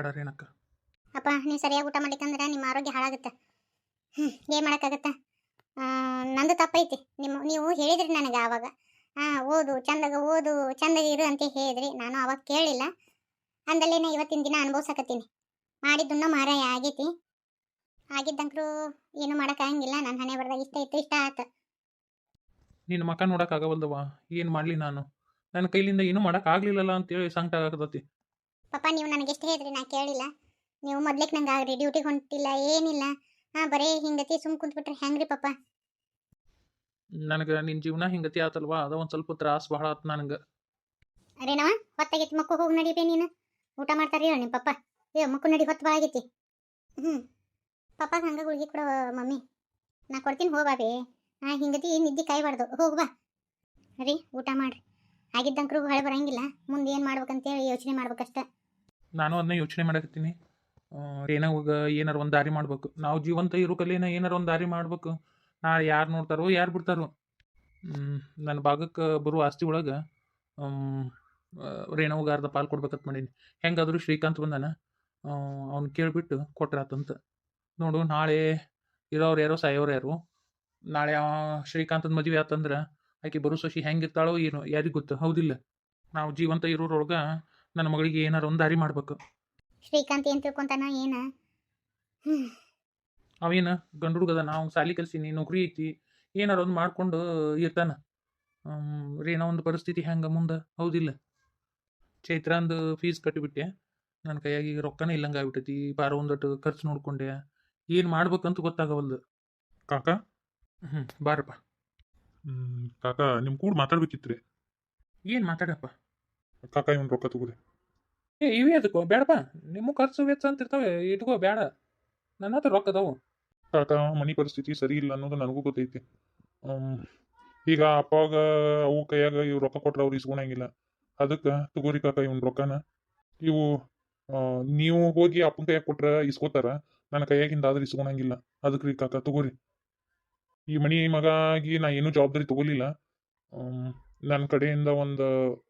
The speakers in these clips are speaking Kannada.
ಬೇಡ ರೇಣಕ್ಕ ಅಪ್ಪ ನೀವು ಸರಿಯಾಗಿ ಊಟ ಮಾಡಿಕಂದ್ರೆ ನಿಮ್ಮ ಆರೋಗ್ಯ ಹಾಳಾಗುತ್ತೆ. ಹ್ಞೂ ಏನು ಮಾಡೋಕ್ಕಾಗತ್ತೆ? ಆ, ನಂದು ತಪ್ಪೈತಿ. ನಿಮ್ಮ ನೀವು ಹೇಳಿದ್ರಿ ನನಗೆ ಆವಾಗ. ಹಾಂ ಓದು ಚಂದಾಗ ಓದು ಚಂದಾಗ ಇರು ಅಂತ ಹೇಳಿದ್ರಿ. ನಾನು ಅವಾಗ ಕೇಳಿಲ್ಲ. ಅಂದಲ್ಲೇನೆ ಇವತ್ತಿನ ದಿನ ಅನುಭವಿಸಕತ್ತೀನಿ. ಮಾಡಿದ್ದನ್ನ ಮಾರಾಯ ಆಗೈತಿ. ಆಗಿದ್ದಂಕ್ರು ಏನು ಮಾಡೋಕ್ಕಾಗಂಗಿಲ್ಲ. ನನ್ನ ಹಣೆ ಬರ್ದಾಗ ಇಷ್ಟ ಇತ್ತು ಇಷ್ಟ ಆತ. ನಿನ್ನ ಮಕ ನೋಡೋಕ್ಕಾಗವಲ್ದವ ಏನು ಮಾಡಲಿ ನಾನು? ನನ್ನ ಕೈಲಿಂದ ಏನೂ ಮಾಡೋಕ್ಕಾಗಲಿಲ್ಲಲ್ಲ ಅಂತೇಳಿ ಸಂಕಟ ಆಗತತಿ. ಪಾಪ ನೀವು ನನಗೆ ಎಷ್ಟು ಹೇಳಿದ್ರಿ ನಾ ಕೇಳಿಲ್ಲ. ನೀವು ಮೊದ್ಲಿಕ್ಕೆ ನಂಗೆ ಆಗ್ರಿ ಡ್ಯೂಟಿಗೆ ಹೊಂಟಿಲ್ಲ ಏನಿಲ್ಲ. ಹಾಂ ಬರೀ ಹಿಂಗತಿ ಸುಮ್ ಕುಂತ್ಬಿಟ್ರೆ ಹೆಂಗ್ರಿ ಪಾಪ? ನನಗೆ ನಿನ್ನ ಜೀವನ ಹಿಂಗತಿ ಆತಲ್ವಾ? ಅದ ಒಂದು ಸ್ವಲ್ಪ ತ್ರಾಸ ಬಹಳ ಆತು ನನಗೆ. ಅರೇನವ ಹೊತ್ತಾಗೈತಿ ಮಕ್ಕು ಹೋಗಿ ನಡಿಬೇ ನೀನು. ಊಟ ಮಾಡ್ತಾರ ಹೇಳಿ ನಿಮ್ಮ ಪಪ್ಪ ಏ ಮಕ್ಕ ನಡಿ ಹೊತ್ತು ಭಾಳ ಆಗೈತಿ. ಹ್ಞೂ ಪಪ್ಪಾಗ ಹಂಗೆ ಗುಳಿಗೆ ಕೊಡ ಮಮ್ಮಿ. ನಾ ಕೊಡ್ತೀನಿ ಹೋಗ್ಬಾಬಿ ಹಾಂ ಹಿಂಗತಿ ನಿದ್ದೆ ಕಾಯ್ಬಾರ್ದು. ಹೋಗ ಬಾ. ರೀ ಊಟ ಮಾಡ್ರಿ. ಆಗಿದ್ದಂಕರು ಹೊಳೆ ಬರಂಗಿಲ್ಲ. ಮುಂದೆ ಏನು ಮಾಡ್ಬೇಕಂತೇಳಿ ಯೋಚನೆ ಮಾಡ್ಬೇಕಷ್ಟೆ. ನಾನು ಅದನ್ನ ಯೋಚನೆ ಮಾಡಕತ್ತೀನಿ. ಏನಾಗ ಏನಾರ ಒಂದು ದಾರಿ ಮಾಡ್ಬೇಕು. ನಾವು ಜೀವಂತ ಇರೋ ಕಲಿನ ಏನಾರ ಒಂದು ದಾರಿ ಮಾಡ್ಬೇಕು. ನಾಳೆ ಯಾರು ನೋಡ್ತಾರೋ, ಯಾರು ಬಿಡ್ತಾರೋ. ನನ್ನ ಭಾಗಕ್ಕೆ ಬರುವ ಆಸ್ತಿ ಒಳಗೆ ರೇಣವ್ಗೆ ಅರ್ಧ ಪಾಲು ಕೊಡ್ಬೇಕಂತ ಮಾಡೀನಿ. ಹೆಂಗಾದರೂ ಶ್ರೀಕಾಂತ್ ಬಂದಾನ ಅವ್ನು ಕೇಳಿಬಿಟ್ಟು ಕೊಟ್ರಾತಂತ. ನೋಡು, ನಾಳೆ ಇರೋರು ಯಾರೋ, ಸಾಯೋರು ಯಾರು. ನಾಳೆ ಅವ ಶ್ರೀಕಾಂತನ ಮದುವೆ ಆತಂದ್ರೆ, ಆಕೆ ಬರೋ ಸೊಸಿ ಹೆಂಗಿರ್ತಾಳೋ ಏನು, ಯಾರಿಗೆ ಗೊತ್ತು? ಹೌದಿಲ್ಲ. ನಾವು ಜೀವಂತ ಇರೋರೊಳಗೆ ನನ್ನ ಮಗಳಿಗೆ ಏನಾರ ಒಂದು ದಾರಿ ಮಾಡ್ಬೇಕು. ಶ್ರೀಕಾಂತ್ ಏನು ತಿಳ್ಕೊಂತಾನ? ಏನ? ಅವೇನ? ಗಂಡು ಹುಡುಗದ ನಾವು ಸಾಲಿ ಕಲ್ಸಿನಿ ನೌಕರಿ ಐತಿ ಏನಾರ ಒಂದು ಮಾಡ್ಕೊಂಡು ಇರ್ತಾನ. ಏನೋ ಒಂದು ಪರಿಸ್ಥಿತಿ ಹೆಂಗೆ ಮುಂದೆ? ಹೌದಿಲ್ಲ. ಚೈತ್ರಂದು ಫೀಸ್ ಕಟ್ಟಿಬಿಟ್ಟೆ ನನ್ನ ಕೈಯಾಗಿ ಈಗ ರೊಕ್ಕನೇ ಇಲ್ಲಂಗೆ ಆಗ್ಬಿಟ್ಟೈತಿ. ಬಾರ ಒಂದಟ್ಟು ಖರ್ಚು ನೋಡ್ಕೊಂಡೆ. ಏನು ಮಾಡ್ಬೇಕಂತ ಗೊತ್ತಾಗವಲ್ದು. ಕಾಕ? ಹ್ಞೂ ಬಾರಪ್ಪ. ಹ್ಮ್, ಕಾಕ ನಿಮ್ಮ ಕೂಡ ಮಾತಾಡ್ಬೇಕಿತ್ರಿ. ಏನು ಮಾತಾಡಪ್ಪ? ಕಾಕ ಇವನ್ ರೊಕ್ಕ ತಗೋರಿ ಏ ಇವೇ ಅದಕ್ಕೋ ಬೇಡಪ್ಪ ನಿಮ್ಮ ಖರ್ಚು ವೆಚ್ಚ ಅಂತ ಇರ್ತಾವೆ ಇಟ್ಕೋ ಬೇಡ ನನ್ನ ಹತ್ರ ರೊಕ್ಕ ಅದಾವು ಕಾಕ ಮನಿ ಪರಿಸ್ಥಿತಿ ಸರಿ ಇಲ್ಲ ಅನ್ನೋದು ನನಗೂ ಗೊತ್ತೈತಿ. ಈಗ ಅಪ್ಪಾಗ ಅವು ಕೈಯಾಗ ಇವ್ ರೊಕ್ಕ ಕೊಟ್ರೆ ಅವ್ರು ಇಸ್ಕೊಳಂಗಿಲ್ಲ. ಅದಕ್ಕೆ ತಗೋರಿ ಕಾಕ ಇವನ್ ರೊಕ್ಕನ. ಇವು ನೀವು ಹೋಗಿ ಅಪ್ಪನ ಕೈಯಾಗ ಕೊಟ್ರೆ ಇಸ್ಕೋತಾರ. ನನ್ನ ಕೈಯಾಗಿಂದ ಆದ್ರೆ ಇಸ್ಕೊಳಂಗಿಲ್ಲ. ಅದಕ್ಕೆ ರೀ ಕಾಕ ತಗೋರಿ. ಈ ಮನಿ ಮಗ ಆಗಿ ನಾ ಏನು ಜವಾಬ್ದಾರಿ ತಗೋಲಿಲ್ಲ. ನನ್ನ ಕಡೆಯಿಂದ ಒಂದು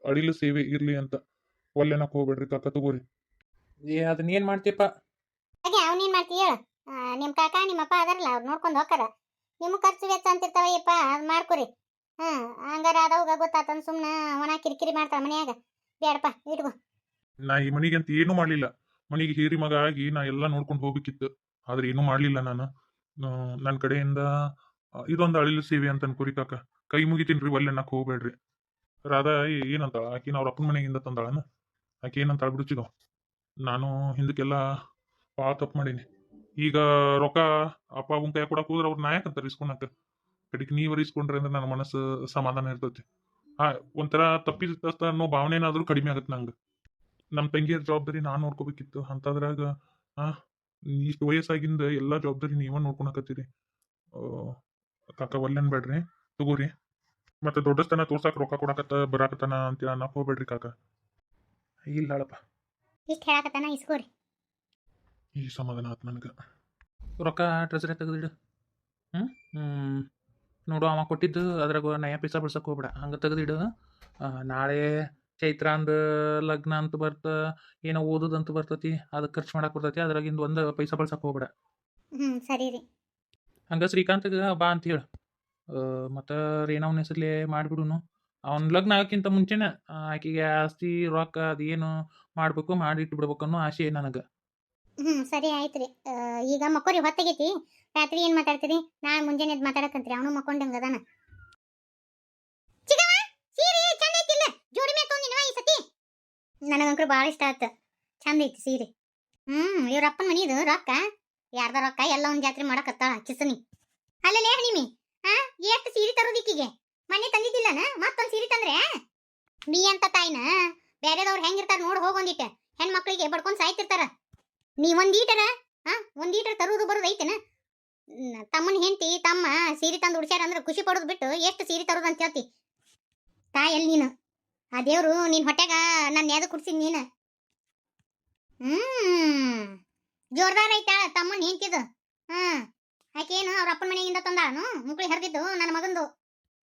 ಅಡಿಲು ಸೇವೆ ಇರ್ಲಿ ಅಂತ ಒಲ್ಲೆನಕ್ ಹೋಗ್ಬೇಡ್ರಿ ಕಾಕ ತಗೋರಿ. ಏ ಅದನ್ನ ಏನು ಮಾಡ್ತೀಯಪ್ಪ? ಹಾಗೆ ಅವನೇನು ಮಾಡ್ತೀಯ ಹೇಳು? ನಿಮ್ಮ ಕಾಕ ನಿಮ್ಮಪ್ಪ ಅದಾರಲ್ಲ ಅವ್ರು ನೋಡ್ಕೊಂಡು ಹೋಗ್ತಾರ. ನಿಮ್ಮ ಖರ್ಚು ವೆಚ್ಚ ಅಂತಿರ್ತಾವಯ್ಯಪ್ಪ ಅದು ಮಾಡ್ಕೊರಿ. ಹಾಂ ಹಂಗಾರ ಅದವಾಗ ಗೊತ್ತಾತಂದ್ ಸುಮ್ಮನೆ ಒಣ ಕಿರಿಕಿರಿ ಮಾಡ್ತಾರ ಮನ್ಯಾಗ. ಬೇಡಪ್ಪ ಇಟ್ಕೋ. ನಾ ಈ ಮನಿಗೆ ಅಂತ ಏನೂ ಮಾಡ್ಲಿಲ್ಲ. ಮನಿಗೆ ಹಿರಿ ಮಗ ಆಗಿ ನಾ ಎಲ್ಲ ನೋಡ್ಕೊಂಡು ಹೋಗ್ಬೇಕಿತ್ತು. ಆದ್ರೆ ಏನೂ ಮಾಡ್ಲಿಲ್ಲ ನಾನು. ನನ್ನ ಕಡೆಯಿಂದ ಇದೊಂದು ಅಳಿಲು ಸೇವೆ ಅಂತ ಅನ್ಕೋರಿ ಕಾಕ. ಕೈ ಮುಗಿತೀನ್ರಿ ಒಲ್ಲೆ ಅನ್ನಕ್ ಹೋಗ್ಬೇಡ್ರಿ. ರಾಧಾ ಏನು ಏನಂತಾಳ ಆಕಿನ ಅವ್ರ ಅಪ್ಪನ ಮನೆಗಿಂದ ತಂದಾಳನ? ಆಕೆ ಏನಂತಾಳ ಬಿಡುಚಿಗ ನಾನು ಹಿಂದಕ್ಕೆಲ್ಲ ಭಾಳ ತಪ್ಪು ಮಾಡೀನಿ. ಈಗ ರೊಕ್ಕ ಅಪ್ಪ ಅವನ ಕೈ ಕೊಡಕ್ ಹೋದ್ರೆ ಅವ್ರು ನಾಯಕ್ ಅಂತಾರೆ ಇಸ್ಕೊಳಕ ಕಡೆಗೆ ಇಸ್ಕೊಂಡ್ರೆ ಅಂದ್ರೆ ನನ್ನ ಮನಸ್ಸು ಸಮಾಧಾನ ಇರ್ತೈತಿ. ಆ ಒಂಥರ ತಪ್ಪಿದ ಅನ್ನೋ ಭಾವನೆ ಏನಾದ್ರೂ ಕಡಿಮೆ ಆಗತ್ತೆ ನಂಗೆ. ನಮ್ಮ ತಂಗಿಯರ ಜವಾಬ್ದಾರಿ ನಾನು ನೋಡ್ಕೋಬೇಕಿತ್ತು. ಅಂತದ್ರಾಗ ಆ, ಇಷ್ಟು ವಯಸ್ಸಾಗಿಂದ ಎಲ್ಲಾ ಜವಾಬ್ದಾರಿ ನೀವ ನೋಡ್ಕೊಳಕತ್ತೀರಿ ಕಾಕ ಒಲ್ಲೆನ್ ಬೇಡ್ರಿ ತಗೋರಿ. ಮತ್ತೆ ದೊಡ್ಡಸ್ತನ ತೋರ್ಸಾಕ ರೊಕ್ಕ ಕೊಡಕತ್ತ ಬರಾಕತ್ತಾನ ಅಂತ ಅನ್ನಕ್ ಹೋಗ್ಬೇಡ್ರಿ ಕಾಕ. ಇಲ್ಲ ಹೇಳಪ್ಪ. ಇಷ್ಟು ಹೇಳಕತ್ತಾನ ಇಸ್ಕೋರಿ. ಈ ಸಮಾಧಾನ ಆತ್ ನನಗೆ. ರೊಕ್ಕ ಟ್ರೆಸರಿ ತೆಗೆದಿಡು. ಹ್ಞೂ ಹ್ಞೂ ನೋಡು ಅವ ಕೊಟ್ಟಿದ್ದು ಅದ್ರಾಗ ನಯ ಪೈಸಾ ಬಿಡ್ಸಕ್ಕೆ ಹೋಗ್ಬೇಡ. ಹಂಗೆ ತೆಗೆದಿಡು. ನಾಳೆ ಚೈತ್ರ ಅಂದ ಲಗ್ನ ಅಂತ ಬರ್ತ ಏನೋ ಓದೋದಂತ ಬರ್ತತಿ ಅದಕ್ಕೆ ಖರ್ಚು ಮಾಡಕ್ ಬರ್ತತಿ ಅದ್ರಾಗಿಂದ ಒಂದು ಪೈಸಾ ಬಳಸಕ್ ಹೋಗ್ಬೇಡ. ಹ್ಞೂ ಸರಿ ರೀ. ಹಂಗ ಶ್ರೀಕಾಂತ್ಗೆ ಬಾ ಅಂತ ಹೇಳು. ಮತ್ತು ಅವ್ನ ಹೆಸರ್ಲೆ ಮಾಡಿಬಿಡುನು. ಅವ್ನ ಲಗ್ನ ಆಗಕ್ಕಿಂತ ಮುಂಚೆನೆ ಆಕಿಗೆ ಆಸ್ತಿ, ರೊಕ್ಕ ಅದೇನು ಮಾಡಬೇಕು ಮಾಡಿಟ್ಟು ಬಿಡ್ಬೇಕು ಅನ್ನೋ ಆಸೆ ನನಗೆ. ಹ್ಞೂ ಸರಿ ಆಯ್ತು ರೀ. ಈಗ ಮಕ್ಕೋರಿ ಹೊತ್ತಾಗೈತಿ? ರಾತ್ರಿ ಏನು ಮಾತಾಡ್ತೀರಿ? ನಾಳೆ ಮುಂಜಾನೆ ಎದ್ದು ಮಾತಾಡಕಂತ್ರಿ, ಅವನು ಮಕ್ಕೊಂಡಂಗ ಅದಾನ. ನನಗಂಕರು ಭಾಳ ಇಷ್ಟ ಆಯ್ತು ಚಂದ ಐತಿ ಸೀರೆ. ಹ್ಮ್, ಇವ್ರ ಅಪ್ಪನ ರೊಕ್ಕ. ಯಾರ್ದ ರೊಕ್ಕ ಎಲ್ಲ ಒಂದ್ ಜಾತ್ರೆ ಮಾಡಕತ್ತಾಳ ಕಿಸನಿ ಅಲ್ಲಲೇ ಹಣಿಮಿ. ಹಾ? ಎಷ್ಟು ಸೀರೆ ತರೋದಿಕ್ಕಿಗೆ ಮನೆ ತಂದಿದ್ದಿಲ್ಲನ? ಮತ್ತೊಂದು ಸೀರೆ ತಂದ್ರೆ? ನೀ ಅಂತ ತಾಯಿನ? ಬೇರೆದವ್ರು ಹೆಂಗಿರ್ತಾರ ನೋಡಿ ಹೋಗೊಂದಿಟ್ಟ ಹೆಣ್ಮಕ್ಳಿಗೆ ಬಡ್ಕೊಂಡು ಸಾಯ್ತಿರ್ತಾರ. ನೀ ಒಂದೀಟರ ಹಾ? ಒಂದೀಟರ ತರುವುದು ಬರೋದು ಐತೆನ? ತಮ್ಮನ ಹೆಂಡತಿ, ತಮ್ಮ ಸೀರೆ ತಂದು ಉಡ್ಸ್ಯಾರ ಅಂದ್ರೆ ಖುಷಿ ಪಡೋದು ಬಿಟ್ಟು ಎಷ್ಟು ಸೀರೆ ತರೋದು ಅಂತ ಹೇಳ್ತಿ. ತಾಯಲ್ಲಿ ನೀನು? ಆ ದೇವ್ರು ನಿನ್ನ ಹೊಟ್ಟೆಗ ನನ್ನ ಯಾವ್ದು ಕುಡ್ಸಿದ್ ನೀನು? ಹ್ಮ್. ಜೋರ್ದಾರ ಐತಾ ತಮ್ಮನ ಹೆಂಡ್ತಿದು. ಹ್ಮ್ ಆಕೆ ಏನು ಅವ್ರ ಅಪ್ಪನ ಮನೆಯಿಂದ ತಂದಾಳನು? ಮುಕ್ಳಿ ಹರಿದಿದ್ದು ನನ್ನ ಮಗಂದು.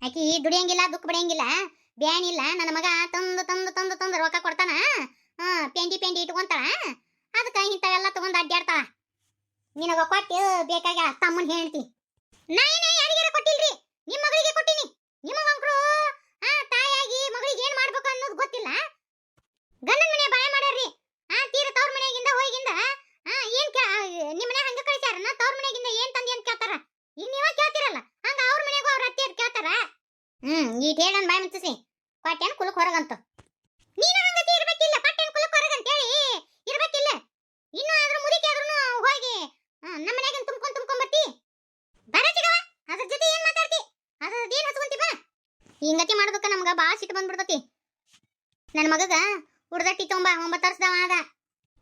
ಆಕಿ ದುಡಿಯಂಗಿಲ್ಲ, ದುಃಖ ಬಡಿಯಂಗಿಲ್ಲ ಬ್ಯಾನಿಲ್ಲ, ನನ್ನ ಮಗ ತಂದು ತಂದು ತಂದು ತಂದು ರೊಕ್ಕ ಕೊಡ್ತಾನ? ಹಾ, ಪೆಂಡಿ ಪೆಂಡಿ ಇಟ್ಕೊಂತಾಳ? ಅದಕ್ಕೆ ಇಂಥವೆಲ್ಲ ತಗೊಂಡ್ ಅಡ್ಡಾಡ್ತಾಳ. ನಿನಗ ಕೊಟ್ಟು ಬೇಕಾಗ್ಯಾಳ ತಮ್ಮನ ಹೇಳ್ತಿ ನಾ ಏನ ಯಾರಿಗಾರ ಕೊಟ್ಟಿಲ್ರಿ? ನಿಮ್ಮ ಮಗಳಿಗೆ ಕೊಟ್ಟಿನಿ ನಿಮ್ಮ ಮಕ್ಕಳು ಆ ತಾಯಾಗಿ ಮಗಳಿಗೆ ಏನ್ ಮಾಡ್ಬೇಕು ಅನ್ನೋದು ಗೊತ್ತಿಲ್ಲ ಗಂಡನ ಮನೆ ಬಾಯ ಮಾಡ್ಯಾರ್ರಿ ಆ ತೀರ ತವ್ರ ಮನೆಗಿಂದ ಹೋಗಿಂದ ಆ ಏನ್ ಕೇ ನಿಮ್ಮ ಮನೆ ಹಂಗ ಕಳಿಸ್ಯಾರನ ತವ್ರ ಮನೆಗಿಂದ ಏನ್ ತಂದಿ ಅಂತ ಕೇಳ್ತಾರ ಈಗ ನೀವ ಕೇಳ್ತಿರಲ್ಲ ಹಂಗ ಅವ್ರ ಮನೆಗೂ ಅವ್ರ ಅತ್ತೆಯರ್ ಕೇಳ್ತಾರ ಈಟ್ ಹೇಳನ್ ಬಾಯಿ ಮುಚ್ಚಿಸಿ. ಕೊಟ್ಟೇನ್ ಕುಲಕ್ ಹೊರಗಂತ. ನೀನು ಹಂಗತಿ ಇರ್ಬೇಕಿಲ್ಲ ಪಟ್ಟೇನ್ ಕುಲಕ್ ಹೊರಗಂತ ಹೇಳಿ ಇರ್ಬೇಕಿಲ್ಲ. ಇನ್ನು ಆದ್ರೂ ಮುದುಕಿ ಹೋಗಿ. ನಮ್ಮ ಮನ್ಯಾಗಿನ ತುಂಬ್ಕೊಂಡ್ ತುಂಬ್ಕೊಂಡ್ ಬರ್ತಿ ಬರ ಅದ್ರ ಜೊತೆ ಏನ್ ಮಾತಾಡ್ತಿ? ಅದೇನ್ ಹಚ್ಕೊಂತಿ ಬಾ. ಹಿಂಗತಿ ಮಾಡೋದಕ್ಕ ನಮ್ಗ ಭಾಳ ಸಿಟ್ಟು ಬಂದ್ಬಿಡ್ತತಿ. ನನ್ನ ಮಗಗ ಹುಡ್ದಟ್ಟಿ ತೊಂಬ, ಒಂಬತ್ತು ವರ್ಷದವ ಆದ.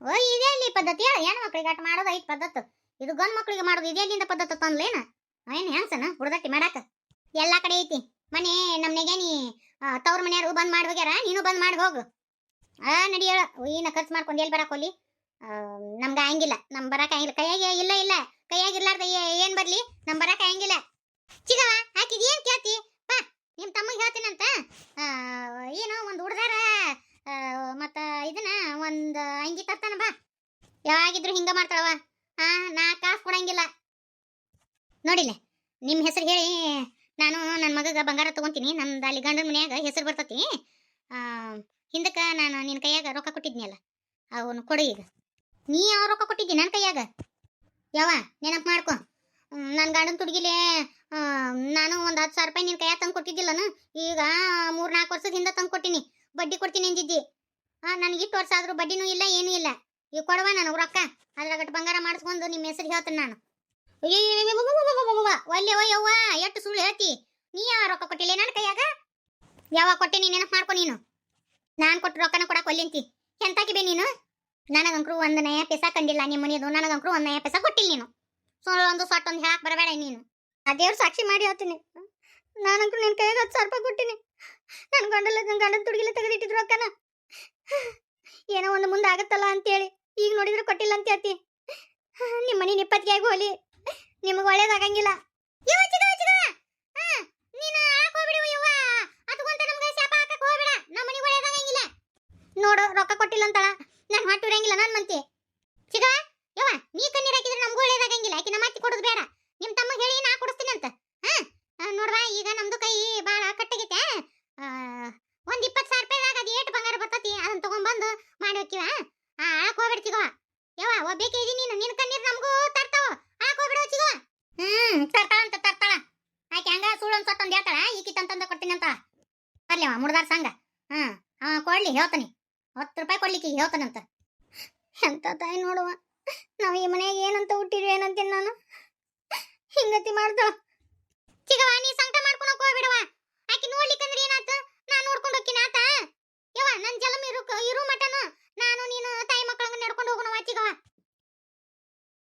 ಓ ಇದೇ ಇಲ್ಲಿ ಪದ್ಧತಿ ಹೇಳ ಹೆಣ್ಣು ಮಕ್ಳಿಗೆ ಅಟ್ ಮಾಡೋದು ಐತ್ ಪದ್ಧತಿ ಇದು ಗಂಡ್ ಮಕ್ಳಿಗೆ ಮಾಡೋದು ಇದೇ ಅಲ್ಲಿಂದ ಪದ್ಧತಿ ತಂದ್ಲೇನ? ಏನು ಹೆಂಗ್ಸನ ಹುಡ್ದಟ್ಟಿ ಮಾಡಾಕ? ಎಲ್ಲಾ ಕಡೆ ಐತಿ. ಮನೆ ನಮ್ಮನೆಗೆ ನೀ ತವ್ರ ಮನೆಯವರು ಬಂದ್ ಮಾಡಿ ಹೋಗ್ಯಾರ, ನೀನು ಬಂದ್ ಮಾಡಿ ಹೋಗು. ಆ, ನಡಿ ಹೇಳ. ಏನ ಖರ್ಚು ಮಾಡ್ಕೊಂಡು ಎಲ್ಲಿ ಬರಕ್ ಹೋಗ್ಲಿ? ನಮ್ಗ ಹಂಗಿಲ್ಲ ನಮ್ ಬರಕ್ ಹಂಗಿಲ್ಲ ಕೈಯಾಗ ಇಲ್ಲ ಇಲ್ಲ. ಕೈಯಾಗಿರ್ಲಾರ್ದ ಏನ್ ಬರ್ಲಿ? ನಮ್ ಬರಕ್ ಹಂಗಿಲ್ಲ ಚಿಗವ ಏನ್ ಕೇಳ್ತಿ? ಪಾ, ನಿಮ್ ತಮ್ಮಗೆ ಹೇಳ್ತೀನಂತ. ಏನು ಒಂದು ಹುಡ್ದಾರ ಮತ್ತ ಇದನ್ನ ಒಂದು ಅಂಗಿ ತರ್ತಾನ ಬಾ. ಯಾವಾಗಿದ್ರು ಹಿಂಗ ಮಾಡ್ತಾಳವ ಹಾ ನಾ ಕಾಸು ಕೊಡಂಗಿಲ್ಲ. ನೋಡಿಲ್ಲ ನಿಮ್ಮ ಹೆಸರು ಹೇಳಿ ನಾನು ನನ್ನ ಮಗಗ ಬಂಗಾರ ತಗೊಂತೀನಿ, ನಮ್ದು ಅಲ್ಲಿ ಗಂಡನ ಮನ್ಯಾಗ ಹೆಸರು ಬರ್ತತಿ. ಹಿಂದಕ್ಕೆ ನಾನು ನಿನ್ನ ಕೈಯಾಗ ರೊಕ್ಕ ಕೊಟ್ಟಿದ್ನಲ್ಲ, ಅವನು ಕೊಡು ಈಗ. ನೀ ಯಾವ ರೊಕ್ಕ ಕೊಟ್ಟಿದ್ದಿ ನನ್ನ ಕೈಯಾಗ? ಯಾವ ನೆನಪು ಮಾಡ್ಕೊ. ನನ್ನ ಗಂಡನ ತುಡುಗಿಲೆ ನಾನು ಒಂದು ಹತ್ತು ಸಾವಿರ ರೂಪಾಯಿ ನಿನ್ನ ಕೈಯಾಗ ತಂದು ಕೊಟ್ಟಿದ್ದಿಲ್ಲನು? ಈಗ ಮೂರು ನಾಲ್ಕು ವರ್ಷದ ಹಿಂದೆ ತಂದು ಕೊಟ್ಟಿನಿ. ಬಡ್ಡಿ ಕೊಡ್ತೀನಿ ಅಂದಿದ್ದಿ. ನನಗೆ ಇಷ್ಟು ವರ್ಷ ಆದ್ರೂ ಬಡ್ಡಿನೂ ಇಲ್ಲ, ಏನೂ ಇಲ್ಲ. ಈಗ ಕೊಡವ ನನಗೆ ರೊಕ್ಕ. ಅದ್ರಾಗಟ್ಟು ಬಂಗಾರ ಮಾಡಿಸ್ಕೊಂಡು ನಿಮ್ಮ ಹೆಸರು ಹೇಳ್ತೀನಿ ನಾನು. ಒಲ್ಲೆ ಯವ್ವ ಎಷ್ಟು ಸುಳ್ಳು ಹೇಳ್ತಿ? ನೀ ಯಾವ ರೊಕ್ಕ ಕೊಟ್ಟಿಲ್ಲ? ನನ್ನ ಕೈಯಾಗ? ಯಾವಾಗ ಕೊಟ್ಟೆ ನೆನಪು ಮಾಡ್ಕೊ ನೀನು? ನಾನು ಕೊಟ್ಟು ರೊಕ್ಕನ ಕೊಡಕ್ಕೆ ಒಲ್ಲೆಂತಿ ಎಂತಾಕಿ ನೀನು? ನನಗಂಕರು ಒಂದು ನಯ ಪೈಸಾ ಕಂಡಿಲ್ಲ ನಿಮ್ಮ ಮನೆಯದು ನನಗಂಕರು ಒಂದು ನಯ ಪೈಸಾ ಕೊಟ್ಟಿಲ್ಲ ನೀನು. ಒಂದು ಸೊಟ್ಟು ಒಂದು ಹೇಳಕ್ ಬರಬೇಡ ನೀನು. ಆ ದೇವ್ರು ಸಾಕ್ಷಿ ಮಾಡಿ ಹೇಳ್ತೀನಿ. ನಾನಂಕ್ರು ನಿನ್ನ ಕೈಯಾಗ ಹತ್ತು ಸಾವಿರ ರೂಪಾಯಿ ಕೊಟ್ಟಿನಿ. ನನ್ನ ಗಂಡಲ್ಲ ನನ್ನ ಗಂಡನ ತುಡುಗಿಲ್ಲ ತೆಗೆದಿಟ್ಟಿದ್ರು ರೊಕ್ಕನ. ಏನೋ ಒಂದು ಮುಂದೆ ಆಗತ್ತಲ್ಲ ಅಂತೇಳಿ. ಈಗ ನೋಡಿದ್ರೆ ಕೊಟ್ಟಿಲ್ಲ ಅಂತ ಹೇಳ್ತಿ. ನಿಮ್ಮ ಮನೆ ನಿಪ್ಪತ್ತಿಗೆ ಹೋಲಿ. ನಿಮಗೆ ಒಳ್ಳೇದಾಗಂಗಿಲ್ಲ ಹಾ ನೋಡು, ರೊಕ್ಕ ಕೊಟ್ಟಿಲ್ಲ ಅಂತಳ. ನಾನು ಹೊಟ್ಟು ಇರಂಗಿಲ್ಲ ನಾನು ಮಂತಿ ಚಿಗವ ಯವ್ವ, ನೀ ಕಣ್ಣೀರ್ ಹಾಕಿದ್ರೆ ನಮಗೂ ಒಳ್ಳೇದಾಗಂಗಿಲ್ಲ ಆಕಿ ನಮ್ಮ ಅತ್ತಿ ಕೊಡೋದು ಬೇಡ. ನಿಮ್ಮ ತಮ್ಮಗೆ ಹೇಳಿ ನಾ ಕೊಡಿಸ್ತೀನಿ ಹಾ ನೋಡ್ರ ಈಗ ನಮ್ದು ಕೈ ಭಾಳ ಕಟ್ಟಾಗೈತೆ. ಒಂದ್ ಇಪ್ಪತ್ತು ಸಾವಿರ ರೂಪಾಯಿದಾಗ ಅದು ಏಟು ಬಂಗಾರ ಬರ್ತತಿ. ಅದನ್ನ ತಗೊಂಡ್ಬಂದು ಮಾಡಿ ಹೋಕ್ಕಿವ. ಆ ಆಳಕ್ ಹೋಗ್ಬೇಡ ಚಿಗವ ಯವ್ವ, ಒಬ್ಬೇಕೆ ಇದೀನಿ ನೀನು. ನಿನ್ನ ಕಣ್ಣೀರ್ ನಮಗೂ ಚಿಗವ ಹ್ಮ್, ತರ್ತಾಳ ಅಂತ ತರ್ತಾಳ. ಆಕೆ ಹಂಗ ಸುಳ್ಳು ಅನ್ಸತ್ತ ಒಂದ್ ಹೇಳ್ತಾಳ ಈಕಿ ತಂತಂದ ಕೊಡ್ತೀನಿ ಅಂತ. ಬರ್ಲಿ ಅವ ಮುಡ್ದಾರ ಸಂಘ. ಹ್ಮ್ ಅವ ಕೊಡ್ಲಿ ಹೇಳ್ತಾನೆ. ಹತ್ತು ರೂಪಾಯಿ ಕೊಡ್ಲಿಕ್ಕೆ ಹೇಳ್ತಾನಂತ. ಎಂತ ತಾಯಿ ನೋಡುವ. ನಾವ್ ಈ ಮನೆಯಾಗ ಏನಂತ ಹುಟ್ಟಿರಿ ಏನಂತೀನಿ ನಾನು. ಹಿಂಗತಿ ಮಾಡ್ತಾಳ.